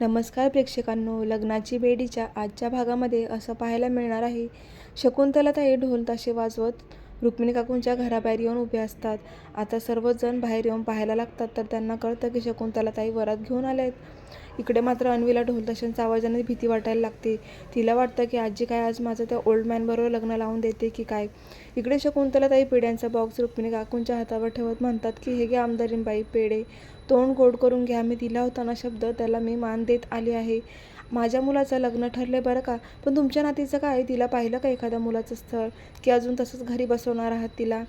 नमस्कार प्रेक्षकांनो लग्नाची बेडीच्या आजच्या भागामध्ये असं पाहायला मिळणार आहे. शकुंतलाताई ढोल ताशे वाजवत रुक्मिणी काकूंच्या घराबाहेर येऊन उभे असतात. आता सर्वजण बाहेर येऊन पाहायला लागतात तर त्यांना कळतं की शकुंतला ताई वरात घेऊन आल्या आहेत इकडे मात्र अन्वीला ढोलताशांचा आवाजाने भीती वाटायला लागते. तिला वाटतं की आजी काय आज माझं त्या ओल्ड मॅनबरोबर लग्न लावून देते की काय? इकडे शकुंतला ताई पेड्यांचा बॉक्स रुक्मिणी काकूंच्या हातावर ठेवत म्हणतात की हे घ्या आमदारीनबाई पेढे तोंड गोड करून घ्या. मी दिला होता ना शब्द त्याला मी मान देत आली आहे. माझ्या मुलाचं लग्न ठरले बरं का? पण तुमच्या नातीचं काय? तिला पाहिलं का एखाद्या मुलाचं स्थळ? की अजून तसंच घरी बसवणार आहात तिला?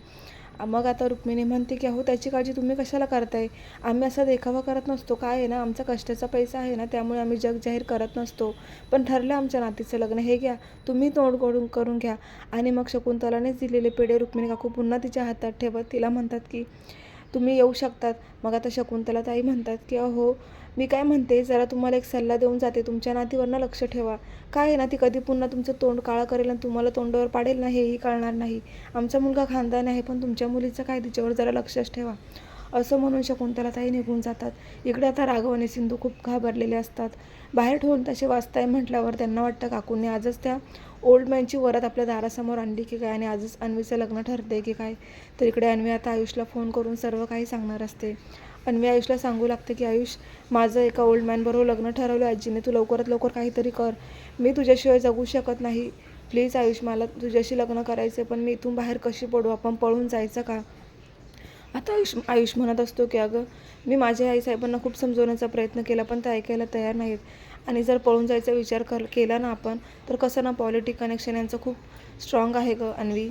मग आता रुक्मिणी म्हणते की अहो त्याची काळजी तुम्ही कशाला करताय? आम्ही असा देखावा करत नसतो. काय आहे ना? आमचा कष्टाचा पैसा आहे ना? त्यामुळे आम्ही जग जाहीर करत नसतो. पण ठरलं आमच्या नातीचं लग्न. हे घ्या. तुम्ही तोंड करून करून घ्या. आणि मग शकुंतलानेच दिलेले पेढे रुक्मिणी काकू पुन्हा तिच्या हातात ठेवत तिला म्हणतात की तुम्ही येऊ शकतात. मग आता शकुंतला ताई म्हणतात की अहो मी काय म्हणते? जरा तुम्हाला एक सल्ला देऊन जाते. तुमच्या नातीवरनं लक्ष ठेवा. काय आहे ना ती कधी पुन्हा तुमचं तोंड काळा करेल आणि तुम्हाला तोंडावर पाडेल ना हेही कळणार नाही. आमचा मुलगा खानदान आहे पण तुमच्या मुलीचं काय? तिच्यावर जरा लक्षच ठेवा. असं म्हणून शकुंतला ताई निघून जातात. इकडे आता राघव आणि सिंधू खूप घाबरलेले असतात. बाहेर ठेवून तसे वाचताय म्हटल्यावर त्यांना वाटतं काकूंनी आजच त्या ओल्ड मॅनची वरात आपल्या दारासमोर आणली की काय? आणि आजच अन्वीचं लग्न ठरते की काय? तर इकडे अन्वी आता आयुषला फोन करून सर्व काही सांगणार असते. अन्वी आयुषला सांगू लागते की आयुष माझं एका ओल्ड मॅनबरोबर लग्न ठरवलं आजीने. तू लवकरात लवकर काहीतरी कर. मी तुझ्याशिवाय जगू शकत नाही. प्लीज आयुष मला तुझ्याशी लग्न करायचं पण मी इथून बाहेर कशी पडू? आपण पळून जायचं का? आता आयुष आयुष म्हणत असतो की अगं मी माझ्या आईसाहेबांना खूप समजवण्याचा प्रयत्न केला पण ते ऐकायला तयार नाहीत आणि जर पळून जायचा विचार कर केला ना आपण तर कसं ना पॉलिटिक कनेक्शन यांचं खूप स्ट्रॉंग आहे गं अन्वी.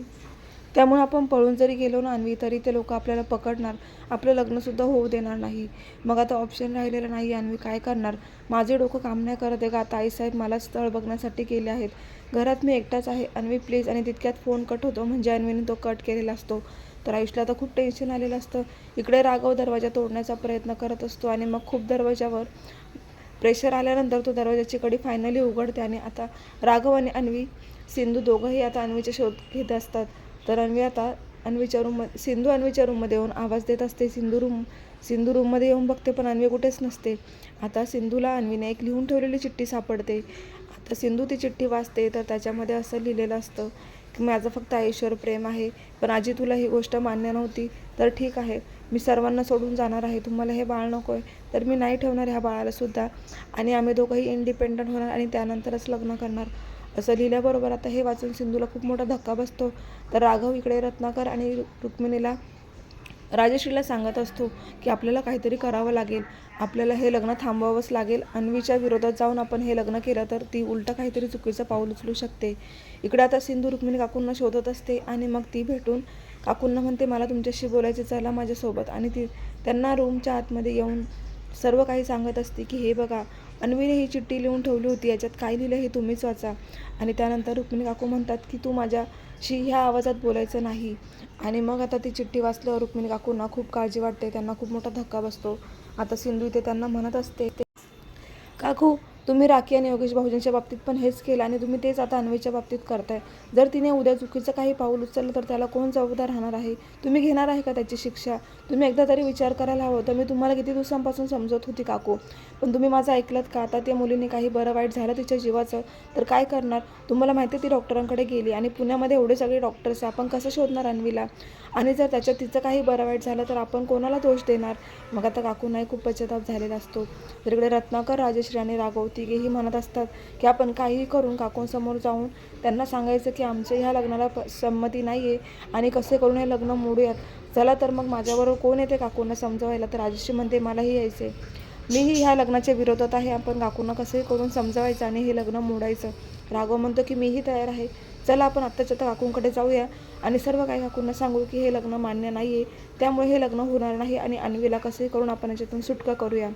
त्यामुळे आपण पळून जरी गेलो ना अन्वी तरी ते लोक आपल्याला पकडणार. आपलं लग्नसुद्धा होऊ देणार नाही. मग आता ऑप्शन राहिलेलं नाही अन्वी काय करणार? माझे डोकं काम नाही करत आहे का आता आईसाहेब मला स्थळ बघण्यासाठी गेले आहेत. घरात मी एकटाच आहे. अन्वी प्लीज आणि तितक्यात फोन कट होतो. म्हणजे अन्वीने तो कट केलेला असतो. तर आयुषला आता खूप टेन्शन आलेलं असतं. इकडे राघव दरवाजा तोडण्याचा प्रयत्न करत असतो आणि मग खूप दरवाजावर प्रेशर आल्यानंतर तो दरवाजाची कडी फायनली उघडते आणि आता राघव आणि अन्वी सिंधू दोघंही आता अन्वीचे शोध घेत असतात. तर अन्वी आता अन्वीच्या रूम सिंधू अन्वीच्या रूममध्ये येऊन आवाज देत असते. सिंधू रूम सिंधू रूममध्ये येऊन बघते पण अन्वी कुठेच नसते. आता सिंधूला अन्वीने एक लिहून ठेवलेली चिठ्ठी सापडते. आता सिंधू ती चिठ्ठी वाचते तर त्याच्यामध्ये असं लिहिलेलं असतं की माझं फक्त आईश्वर प्रेम आहे. पण आजी तुला ही गोष्ट मान्य नव्हती. तर ठीक आहे. मी सर्वांना सोडून जाणार आहे. तुम्हाला हे बाळ नको आहे तर मी नाही ठेवणार ह्या बाळालासुद्धा आणि आम्ही दोघंही इंडिपेंडंट होणार आणि त्यानंतरच लग्न करणार. असं लिहिल्याबरोबर आता हे वाचून सिंधूला खूप मोठा धक्का बसतो. तर राघव इकडे रत्नाकर आणि रुक्मिणीला राजश्रीला सांगत असतो की आपल्याला काहीतरी करावं लागेल. आपल्याला हे लग्न थांबवावंच लागेल. अन्वीच्या विरोधात जाऊन आपण हे लग्न केलं तर ती उलटं काहीतरी चुकीचं पाऊल उचलू शकते. इकडे आता सिंधू रुक्मिणी काकूंना शोधत असते आणि मग ती भेटून काकूंना म्हणते मला तुमच्याशी बोलायचे चला माझ्यासोबत. आणि ती त्यांना रूमच्या आतमध्ये येऊन सर्व काही सांगत असते की हे बघा अन्वीने ही चिठ्ठी लिहून ठेवली होती. याच्यात काय लिहिलं हे तुम्हीच वाचा. आणि त्यानंतर रुक्मिणी काकू म्हणतात की तू माझ्याशी ह्या आवाजात बोलायचं नाही. आणि मग आता ती चिठ्ठी वाचल्यावर रुक्मिणी काकूंना खूप काळजी वाटते. त्यांना खूप मोठा धक्का बसतो. आता सिंधू इथे त्यांना म्हणत असते. काकू तुम्ही राखी आणि योगेश भाऊजींच्या बाबतीत पण हेच केलं आणि तुम्ही तेच आता अन्वीच्या बाबतीत करताय. जर तिने उद्या चुकीचं काही पाऊल उचललं तर त्याला कोण जबाबदार राहणार आहे? तुम्ही घेणार आहे का त्याची शिक्षा? तुम्ही एकदा तरी विचार करायला हवं तर मी तुम्हाला किती दिवसांपासून समजत होती काकू. पण तुम्ही माझं ऐकलं का? आता त्या मुलीने काही बरं वाईट झालं तिच्या जीवाचं? तर काय करणार? तुम्हाला माहिती आहे ती डॉक्टरांकडे गेली आणि पुण्यामध्ये एवढे सगळे डॉक्टर्स आहे. आपण कसं शोधणार अन्वीला? आणि जर त्याच्यात तिचं काही बरं वाईट झालं तर आपण कोणाला दोष देणार? मग आता काकूंनाही खूप पश्चाताप झालेला असतो. तर इकडे रत्नाकर राजश्री आणि राघव तिघेही म्हणत असतात की आपण काहीही करून काकूंसमोर जाऊन त्यांना सांगायचं की आमच्या ह्या लग्नाला प संमती नाही आहे आणि कसे करून हे लग्न मोडूयात? चला तर मग माझ्याबरोबर कोण येते काकूंना समजवायला? तर राजश्री म्हणते मलाही यायचे मीही ह्या लग्नाच्या विरोधात आहे. आपण काकूंना कसंही करून समजवायचं आणि हे लग्न मोडायचं? राघव म्हणतो की मीही तयार आहे. चला आपण आत्ताच्या आता काकूंकडे जाऊया आणि सर्व काही काकूंना सांगू की हे लग्न मान्य नाही आहे त्यामुळे हे लग्न होणार नाही आणि अन्वीला कसंही करून आपण याच्यातून सुटका करूया?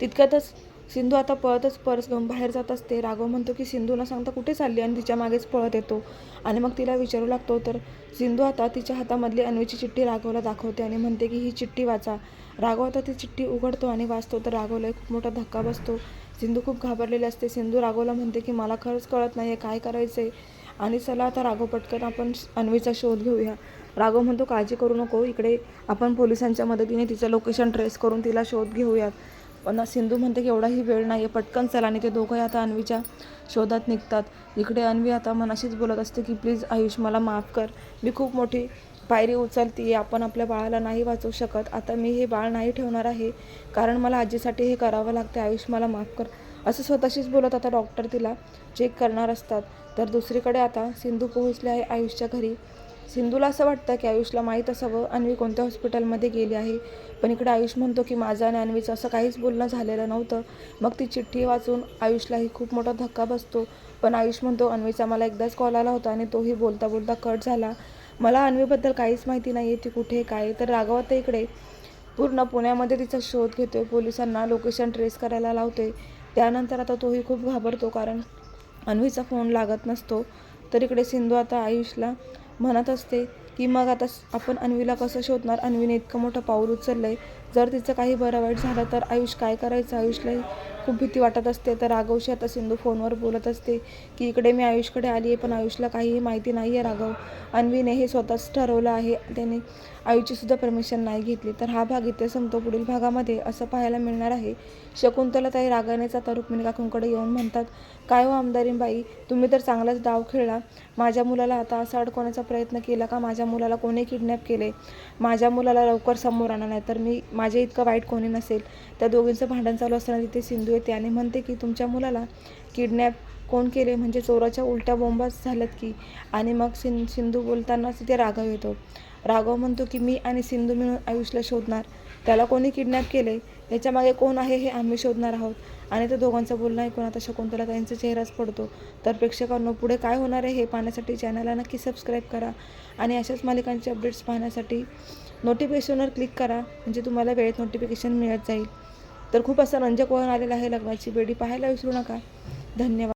तितक्यातच सिंधू आता पळतच पर्स घेऊन बाहेर जात असते. राघव म्हणतो की सिंधू न सांगता कुठे चालली आणि तिच्या मागेच पळत येतो. आणि मग तिला विचारू लागतो तर सिंधू आता तिच्या हातामधली अन्वीची चिठ्ठी राघवला दाखवते आणि म्हणते की ही चिठ्ठी वाचा. राघव आता ती चिठ्ठी उघडतो आणि वाचतो तर राघवला एक खूप मोठा धक्का बसतो. सिंधू खूप घाबरलेली असते. सिंधू राघवला म्हणते की मला खरंच कळत नाही आहे काय करायचं आहे आणि चला आता राघव पटकन आपण अन्वीचा शोध घेऊया. राघव म्हणतो काळजी करू नको. इकडे आपण पोलिसांच्या मदतीने तिचं लोकेशन ट्रेस करून तिला शोध घेऊयात. पण सिंधू म्हणते की एवढाही वेळ नाही आहे पटकन चला. आणि ते दोघंही आता अन्वीच्या शोधात निघतात. इकडे अन्वी आता मनाशीच बोलत असते की प्लीज आयुष मला माफ कर. मी खूप मोठी पायरी उचलती आपण आपल्या बाळाला नाही वाचवू शकत. आता मी हे बाळ नाही ठेवणार आहे. कारण मला आजीसाठी हे करावं लागते आयुष मला माफ कर. असं स्वतःशीच बोलत आता डॉक्टर तिला चेक करणार असतात. तर दुसरीकडे आता सिंधू पोहोचले आहे आयुषच्या घरी. सिंधूला असं वाटतं की आयुषला माहीत असावं अन्वी कोणत्या हॉस्पिटलमध्ये गेली आहे? पण इकडे आयुष म्हणतो की माझं आणि अन्वीचं असं काहीच बोलणं झालेलं नव्हतं. मग ती चिठ्ठी वाचून आयुषलाही खूप मोठा धक्का बसतो. पण आयुष म्हणतो अन्वीचा मला एकदाच कॉल आला होता आणि तोही बोलता बोलता कट झाला. मला अन्वीबद्दल काहीच माहिती नाही आहे ती कुठे काय आहे. तर राघवत इकडे. पूर्ण पुण्यामध्ये तिचा शोध घेतो आहे पोलिसांना लोकेशन ट्रेस करायला लावते त्यानंतर आता तोही खूप घाबरतो कारण अन्वीचा फोन लागत नसतो. तर इकडे सिंधू आता आयुषला म्हणत असते की मग आता आपण अन्वीला कसं शोधणार? अन्वीने इतकं मोठं पाऊल उचललं आहे जर तिचं काही बरं वाईट झालं तर आयुष काय करायचं? आयुषला खूप भीती वाटत असते. तर राघवशी आता सिंधू फोनवर बोलत असते की इकडे मी आयुषकडे आली आहे पण आयुषला काहीही माहिती नाही आहे राघव. अन्वीने हे स्वतःच ठरवलं आहे. त्याने आयुषचीसुद्धा परमिशन नाही घेतली. तर हा भाग इथे संपतो. पुढील भागामध्ये असं पाहायला मिळणार आहे. शकुंतला ताई रागानेचा तर रुक्मिणी काकूंकडे येऊन म्हणतात काय हो आमदारीबाई तुम्ही तर चांगलाच डाव खेळला. माझ्या मुलाला आता असं अडकवण्याचा प्रयत्न केला का? माझ्या मुलाला कोणी किडनॅप केले माझ्या मुलाला लवकर समोर आणा नाही तर मी माझ्या इतकं वाईट कोणी नसेल. त्या दोघींचं भांडण चालू असताना तिथे सिंधू येते आणि म्हणते की तुमच्या मुलाला किडनॅप कोण केले? म्हणजे चोराच्या उलट्या बोंबाच झाल्यात की? आणि मग सिं सिंधू बोलतानाच तिथे राघव येतो. राघव म्हणतो की मी आणि सिंधू मिळून आयुषला शोधणार. त्याला कोणी किडनॅप केले? याच्यामागे कोण आहे हे आम्ही शोधणार आहोत. आणि त्या दोघांचं बोलणं ऐकून आता शकुंतला त्यांचा चेहराच पडतो. तर प्रेक्षकांनो पुढे काय होणार आहे हे पाहण्यासाठी चॅनलला नक्की सबस्क्राईब करा. आणि अशाच मालिकांचे अपडेट्स पाहण्यासाठी नोटिफिकेशनवर क्लिक करा. म्हणजे तुम्हाला वेळेत नोटिफिकेशन मिळत जाईल. तर खूप असं रंजक वळण आलेलं आहे लग्नाची. बेडी पाहायला विसरू नका. धन्यवाद.